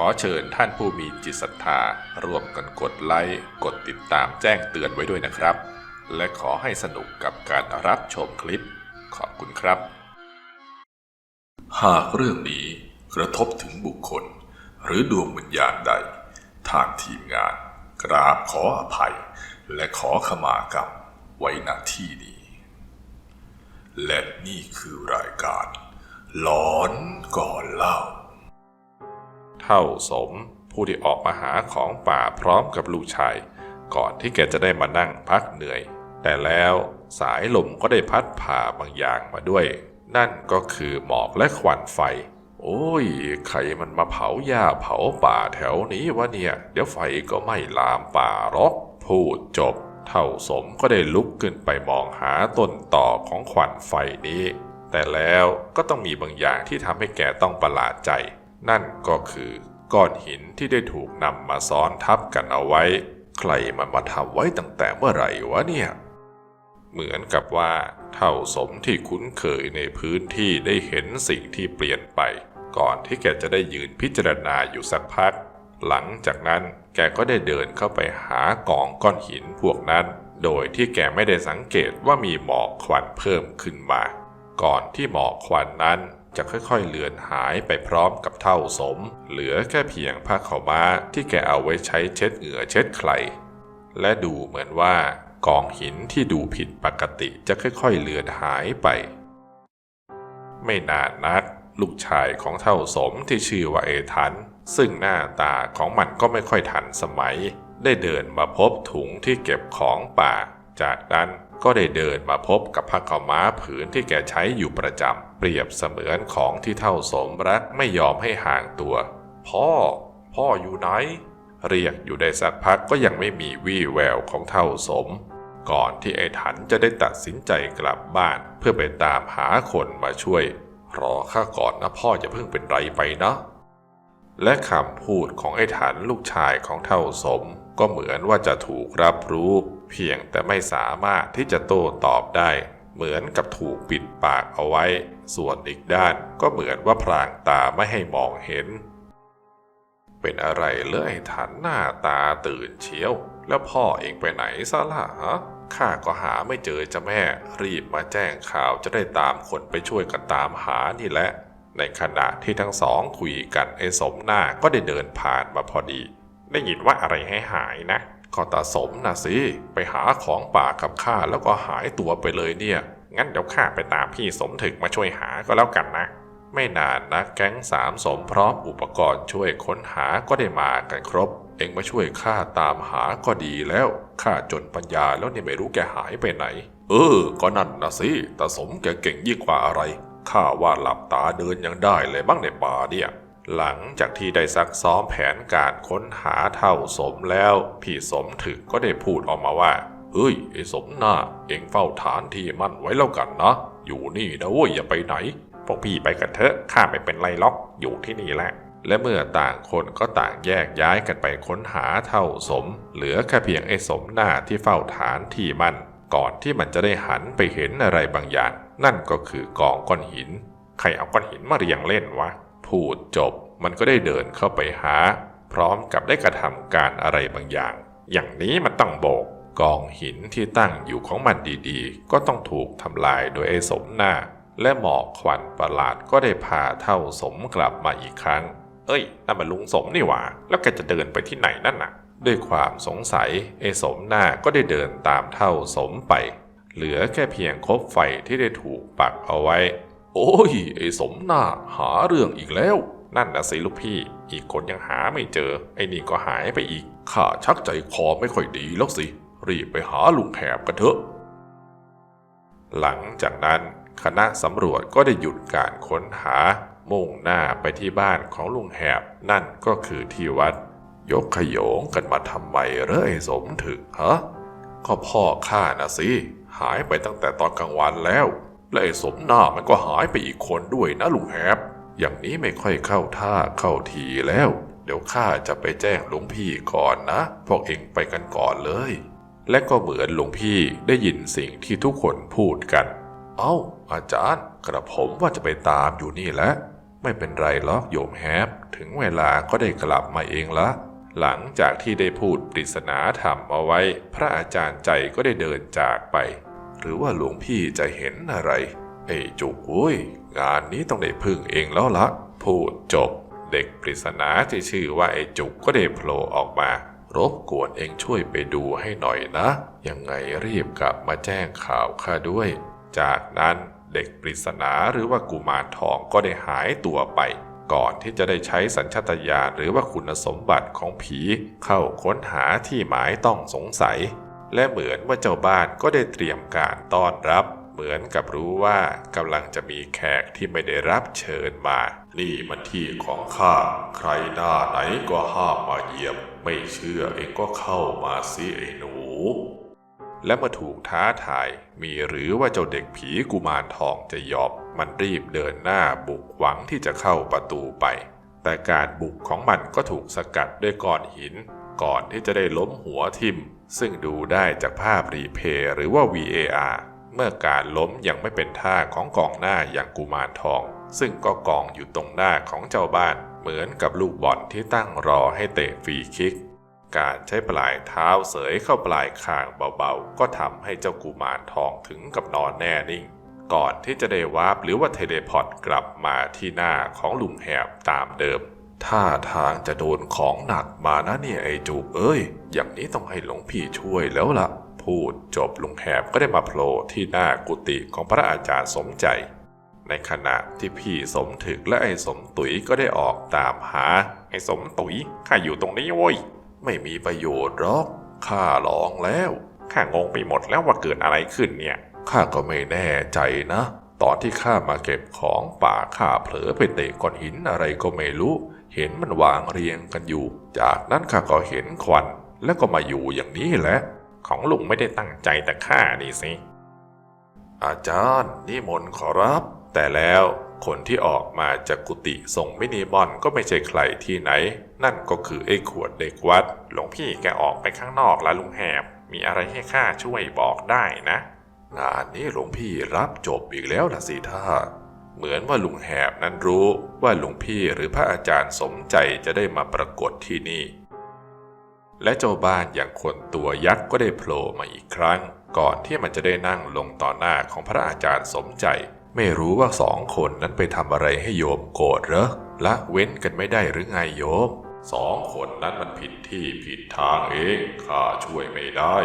ขอเชิญท่านผู้มีจิตศรัทธาร่วมกันกดไลค์กดติดตามแจ้งเตือนไว้ด้วยนะครับ และขอให้สนุกกับการรับชมคลิป ขอบคุณครับ หากเรื่องนี้กระทบถึงบุคคล หรือดวงวิญญาณใด ทางทีมงาน กราบขออภัย และขอขมากรรมไว้ณที่นี้ และนี่คือรายการหลอนก่อนเล่า เท่าสม ผู้ที่ออกมาหาของป่าพร้อมกับลูกชาย ก่อนที่แกจะได้มานั่งพักเหนื่อย แต่แล้วสายลมก็ได้พัดผ่าบางอย่างมาด้วย นั่นก็คือหมอกและควันไฟ โอ้ย ใครมันมาเผาหญ้าเผาป่าแถวนี้วะเนี่ย เดี๋ยวไฟก็ไม่ลามป่าหรอกพูดจบ เท่าสมก็ได้ลุกขึ้นไปมองหาต้นต่อของควันไฟนี้ แต่แล้วก็ต้องมีบางอย่างที่ทำให้แกต้องประหลาดใจ นั่นก็คือก้อนหินที่ได้ถูกนำมาซ้อนทับกันเอาไว้ ใครมันมาทำไว้ตั้งแต่เมื่อไหร่วะเนี่ย เหมือนกับว่าเท่าสมที่คุ้นเคยในพื้นที่ได้เห็นสิ่งที่เปลี่ยนไป ก่อนที่แกจะได้ยืนพิจารณาอยู่สักพัก หลังจากนั้นแกก็ได้เดินเข้าไปหากองก้อนหินพวกนั้น โดยที่แกไม่ได้สังเกตว่ามีหมอกควันเพิ่มขึ้นมา ก่อนที่หมอกควันนั้น จะค่อยๆเลือนหายไปพร้อมกับเท่าสม เหลือแค่เพียงผ้าขาวม้าที่แกเอาไว้ใช้เช็ดเหงื่อเช็ดใคร และดูเหมือนว่ากองหินที่ดูผิดปกติจะค่อยๆเลือนหายไป ไม่นานนัก ลูกชายของเท่าสมที่ชื่อว่าเอทัน ซึ่งหน้าตาของมันก็ไม่ค่อยทันสมัย ได้เดินมาพบถุงที่เก็บของป่า จากนั้น ก็ได้เดินมาพบกับผ้าขาวม้าผืนที่แกใช้อยู่ประจำเปรียบเสมือนของที่เท่าสมรักไม่ยอมให้ห่างตัว พ่อ พ่ออยู่ไหน เรียกอยู่ได้สักพักก็ยังไม่มีวี่แววของเท่าสม ก่อนที่ไอ้ถันจะได้ตัดสินใจกลับบ้านเพื่อไปตามหาคนมาช่วย รอข้าก่อนนะพ่อจะเพิ่งเป็นไรไปนะและคำพูดของไอ้ถันลูกชายของเท่าสมก็เหมือนว่าจะถูกรับรู้ เพียงแต่ไม่สามารถที่จะโต้ตอบได้ เหมือนกับถูกปิดปากเอาไว้ ส่วนอีกด้านก็เหมือนว่าพรางตาไม่ให้มองเห็น เป็นอะไรเลยไอ้ถันหน้าตาตื่นเชียว แล้วพ่อเองไปไหนซะล่ะฮะข้าก็หาไม่เจอจะแม่ รีบมาแจ้งข่าวจะได้ตามคนไปช่วยกันตามหานี่แหละ ในขณะที่ทั้งสองคุยกันไอ้สมหน้าก็ได้เดินผ่านมาพอดี ได้ยินว่าอะไรให้หายนะ ก็ตาสมนะสิ ไปหาของป่ากับข้าแล้วก็หายตัวไปเลยเนี่ย งั้นเดี๋ยวข้าไปตามพี่สมถึกมาช่วยหาก็แล้วกันนะ ไม่นานนะแก๊งสามสมพร้อมอุปกรณ์ช่วยค้นหาก็ได้มากันครบ เองมาช่วยข้าตามหาก็ดีแล้วข้าจนปัญญาแล้วเนี่ยไม่รู้แกหายไปไหน เออ ก็นั่นนะสิตาสมแกเก่งยิ่งกว่าอะไรข้าว่าหลับตาเดินยังได้เลยบ้างในป่าเนี่ย หลังจากที่ได้ซักซ้อมแผนการค้นหาเท่าสมแล้ว พี่สมถึกก็ได้พูดออกมาว่า เฮ้ยไอ้สมหน้า เองเฝ้าฐานที่มั่นไว้แล้วกันนะ อยู่นี่นะเว้ยอย่าไปไหน พวกพี่ไปกันเถอะข้าไม่เป็นไรล็อกอยู่ที่นี่แหละ และเมื่อต่างคนก็ต่างแยกย้ายกันไปค้นหาเท่าสม เหลือแค่เพียงไอ้สมหน้าที่เฝ้าฐานที่มั่นก่อนที่มันจะได้หันไปเห็นอะไรบางอย่าง นั่นก็คือกองก้อนหิน ใครเอาก้อนหินมาเรียงเล่นวะ พูดจบมันก็ได้เดินเข้าไปหา พร้อมกับได้กระทำการอะไรบางอย่าง อย่างนี้มันต้องโบก กองหินที่ตั้งอยู่ของมันดีๆ ก็ต้องถูกทำลายโดยไอ้สมหน้า และหมอกควันประหลาดก็ได้พาเท่าสมกลับมาอีกครั้ง เอ้ยนั่นมันลุงสมนี่หว่า แล้วแกจะเดินไปที่ไหนนั่นน่ะ ด้วยความสงสัยไอ้สมหน้าก็ได้เดินตามเท่าสมไป เหลือแค่เพียงคบไฟที่ได้ถูกปักเอาไว้ โอ้ย ไอ้สมหน้าหาเรื่องอีกแล้ว นั่นนะสิลูกพี่ อีกคนยังหาไม่เจอ ไอ้นี่ก็หายไปอีก ข้าชักใจคอไม่ค่อยดีแล้วสิ รีบไปหาลุงแหบกันเถอะ หลังจากนั้นคณะสำรวจก็ได้หยุดการค้นหา มุ่งหน้าไปที่บ้านของลุงแหบ นั่นก็คือที่วัด ยกขโยงกันมาทำไมเหรอไอ้สมถึกฮะก็พ่อข้านะสิ หายไปตั้งแต่ตอนกลางวันแล้ว และไอ้สมหน้ามันก็หายไปอีกคนด้วยนะลุงแฮบอย่างนี้ไม่ค่อยเข้าท่าเข้าทีแล้ว เดี๋ยวข้าจะไปแจ้งหลวงพี่ก่อนนะ พวกเองไปกันก่อนเลย และก็เหมือนหลวงพี่ได้ยินสิ่งที่ทุกคนพูดกัน เอ้า อาจารย์ กระผมว่าจะไปตามอยู่นี่แหละ ไม่เป็นไรหรอกโยมแฮปถึงเวลาก็ได้กลับมาเองละ หลังจากที่ได้พูดปริศนาธรรมเอาไว้ พระอาจารย์ใจก็ได้เดินจากไป หรือว่าหลวงพี่จะเห็นอะไร ไอ้จุกเว้ย งานนี้ต้องได้พึ่งเองแล้วละพูดจบ เด็กปริศนาที่ชื่อว่าไอ้จุกก็ได้โผล่ออกมารบกวนเองช่วยไปดูให้หน่อยนะ ยังไงรีบกลับมาแจ้งข่าวข้าด้วย จากนั้นเด็กปริศนาหรือว่ากุมารทองก็ได้หายตัวไป ก่อนที่จะได้ใช้สัญชาตญาณหรือว่าคุณสมบัติของผี เข้าค้นหาที่หมายต้องสงสัย และเหมือนว่าเจ้าบ้านก็ได้เตรียมการต้อนรับ เหมือนกับรู้ว่ากำลังจะมีแขกที่ไม่ได้รับเชิญมา นี่มันที่ของข้า ใครหน้าไหนก็ห้ามมาเยี่ยม ไม่เชื่อเองก็เข้ามาสิไอ้หนู และมื่อถูกท้าทาย มีหรือว่าเจ้าเด็กผีกุมารทองจะยอมมันรีบเดินหน้าบุกหวังที่จะเข้าประตูไป แต่การบุกของมันก็ถูกสกัดด้วยก้อนหิน ก่อนที่จะได้ล้มหัวทิ่มซึ่งดูได้จากภาพรีเพย์หรือว่า VAR เมื่อการล้มยังไม่เป็นท่าของกองหน้าอย่างกุมารทอง ซึ่งก็กองอยู่ตรงหน้าของเจ้าบ้าน เหมือนกับลูกบอลที่ตั้งรอให้เตะฟรีคิก การใช้ปลายเท้าเสยเข้าปลายคางเบาๆ ก็ทำให้เจ้ากุมารทองถึงกับนอนแน่นิ่ง ก่อนที่จะได้วาร์ปหรือว่าเทเลพอร์ตกลับมาที่หน้าของลุงแหบตามเดิม ท่าทางจะโดนของหนักมานะเนี่ยไอ้จูบเอ้ย อย่างนี้ต้องให้หลวงพี่ช่วยแล้วล่ะ พูดจบลุงแหบก็ได้มาโผล่ที่หน้ากุฏิของพระอาจารย์สมใจ ในขณะที่พี่สมถึกและไอ้สมตุ๋ยก็ได้ออกตามหา ไอ้สมตุ๋ยข้าอยู่ตรงนี้โว้ย ไม่มีประโยชน์หรอกข้าลองแล้วข้างงไปหมดแล้วว่าเกิดอะไรขึ้นเนี่ยข้าก็ไม่แน่ใจนะ ตอนที่ข้ามาเก็บของป่าข้าเผลอไปเตะก้อนหินอะไรก็ไม่รู้ เห็นมันวางเรียงกันอยู่ จากนั้นข้าก็เห็นควัน แล้วก็มาอยู่อย่างนี้แหละ ของลุงไม่ได้ตั้งใจแต่ข้านี่สิ อาจารย์นิมนต์ขอรับ แต่แล้วคนที่ออกมาจากกุฏิส่งมินิบอลก็ไม่ใช่ใครที่ไหน นั่นก็คือไอ้ขวดเด็กวัด หลวงพี่แกออกไปข้างนอกแล้วลุงแหบ มีอะไรให้ข้าช่วยบอกได้นะ งานนี้หลวงพี่รับจบอีกแล้วล่ะสิท่า เหมือนว่าลุงแหบนั้นรู้ว่าหลวงพี่หรือพระอาจารย์สมใจจะได้มาปรากฏที่นี่ และเจ้าบ้านอย่างคนตัวยักษ์ก็ได้โผล่มาอีกครั้ง ก่อนที่มันจะได้นั่งลงต่อหน้าของพระอาจารย์สมใจ ไม่รู้ว่าสองคนนั้นไปทำอะไรให้โยมโกรธเหรอละเว้นกันไม่ได้หรือไงโยม สองคนนั้นมันผิดที่ผิดทางเองข้าช่วยไม่ได้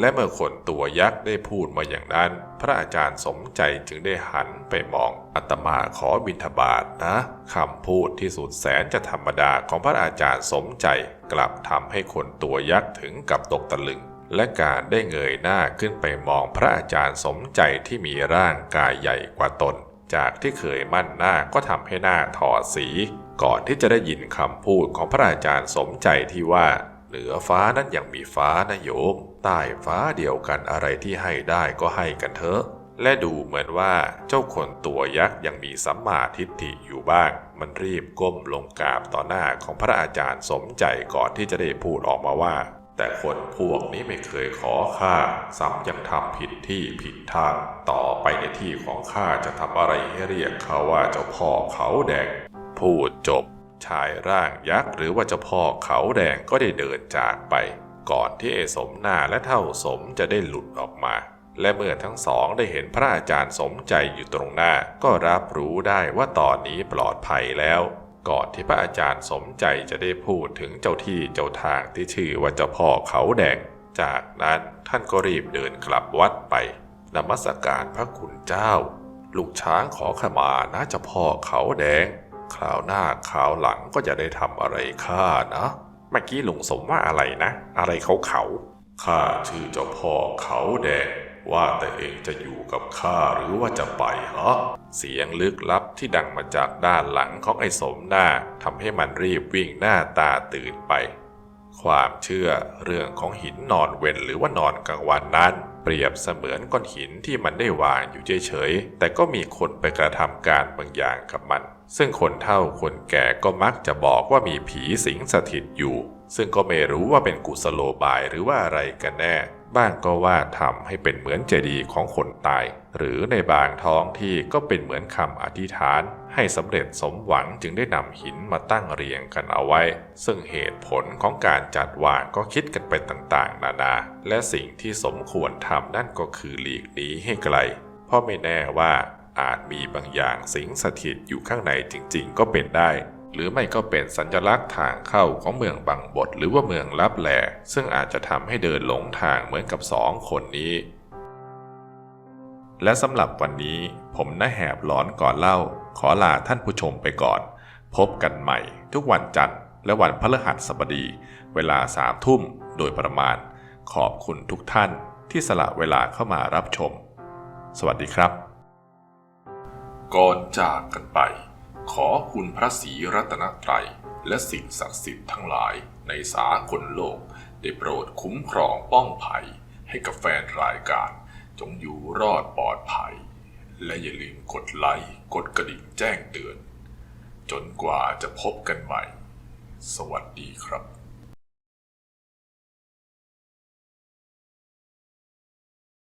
และเมื่อคนตัวยักษ์ได้พูดมาอย่างนั้น พระอาจารย์สมใจจึงได้หันไปมองอาตมาขอบิณฑบาตนะคำพูดที่สุดแสนจะธรรมดาของพระอาจารย์สมใจ กลับทำให้คนตัวยักษ์ถึงกับตกตะลึง และการได้เงยหน้าขึ้นไปมองพระอาจารย์สมใจที่มีร่างกายใหญ่กว่าตน จากที่เคยมั่นหน้าก็ทำให้หน้าถอดสี ก่อนที่จะได้ยินคำพูดของพระอาจารย์สมใจที่ว่า เหนือฟ้านั้นยังมีฟ้านะโยม ใต้ฟ้าเดียวกันอะไรที่ให้ได้ก็ให้กันเถอะและดูเหมือนว่าเจ้าคนตัวยักษ์ยังมีสัมมาทิฏฐิอยู่บ้าง มันรีบก้มลงกราบต่อหน้าของพระอาจารย์สมใจก่อนที่จะได้พูดออกมาว่า แต่คนพวกนี้ไม่เคยขอข้าซ้ำยังทำผิดที่ผิดทาง ต่อไปในที่ของข้าจะทำอะไรให้เรียกเขาว่าเจ้าพ่อเขาแดง พูดจบ ชายร่างยักษ์หรือว่าเจ้าพ่อเขาแดงก็ได้เดินจากไป ก่อนที่ไอ้สมหน้าและเท่าสมจะได้หลุดออกมา และเมื่อทั้งสองได้เห็นพระอาจารย์สมใจอยู่ตรงหน้า ก็รับรู้ได้ว่าตอนนี้ปลอดภัยแล้ว ก่อนที่พระอาจารย์สมใจจะได้พูดถึงเจ้าที่เจ้าทางที่ชื่อว่าเจ้าพ่อเขาแดง จากนั้นท่านก็รีบเดินกลับวัดไปนมัสการพระคุณเจ้า ลูกช้างขอขมานะเจ้าพ่อเขาแดงคราวหน้าคราวหลังก็จะได้ทำอะไรข้านะเมื่อกี้ลุงสมว่าอะไรนะ อะไรเขาเขาข้าชื่อเจ้าพ่อเขาแดง ว่าแต่เองจะอยู่กับข้าหรือว่าจะไปฮะเสียงลึกลับที่ดังมาจากด้านหลังของไอ้สมหน้าทำให้มันรีบวิ่งหน้าตาตื่นไป ความเชื่อเรื่องของหินนอนเว้นหรือว่านอนกลางวันนั้น เปรียบเสมือนก้อนหินที่มันได้วางอยู่เฉยๆ แต่ก็มีคนไปกระทำการบางอย่างกับมัน ซึ่งคนเฒ่าคนแก่ก็มักจะบอกว่ามีผีสิงสถิตอยู่ ซึ่งก็ไม่รู้ว่าเป็นกุศโลบายหรือว่าอะไรกันแน่ บ้างก็วาดทำให้เป็นเหมือนเจดีย์ของคนตาย หรือในบางท้องที่ก็เป็นเหมือนคำอธิษฐาน ให้สำเร็จสมหวังจึงได้นำหินมาตั้งเรียงกันเอาไว้ ซึ่งเหตุผลของการจัดวางก็คิดกันไปต่างๆ นานา และสิ่งที่สมควรทำนั่นก็คือหลีกหนีให้ไกล เพราะไม่แน่ว่าอาจมีบางอย่างสิงสถิตอยู่ข้างในจริงๆ ก็เป็นได้ หรือไม่ก็เป็นสัญลักษณ์ทางเข้าของเมืองบางบทหรือว่าเมืองลับแลซึ่งอาจจะทำให้เดินหลงทางเหมือนกับสองคนนี้ และสำหรับวันนี้ผมน้าแหบหลอนก่อนเล่า ขอลาท่านผู้ชมไปก่อน พบกันใหม่ ทุกวันจันทร์และวันพฤหัสบดี เวลาสามทุ่มโดยประมาณ ขอบคุณทุกท่านที่สละเวลาเข้ามารับชม สวัสดีครับ ก่อนจากกันไป ขอคุณพระศรีรัตนตรัย และสิ่งศักดิ์สิทธิ์ทั้งหลายในสากลโลก ได้โปรดคุ้มครองป้องภัย ให้กับแฟนรายการ จงอยู่รอดปลอดภัย และอย่าลืมกดไลค์กดกระดิ่งแจ้งเตือน จนกว่าจะพบกันใหม่ สวัสดีครับ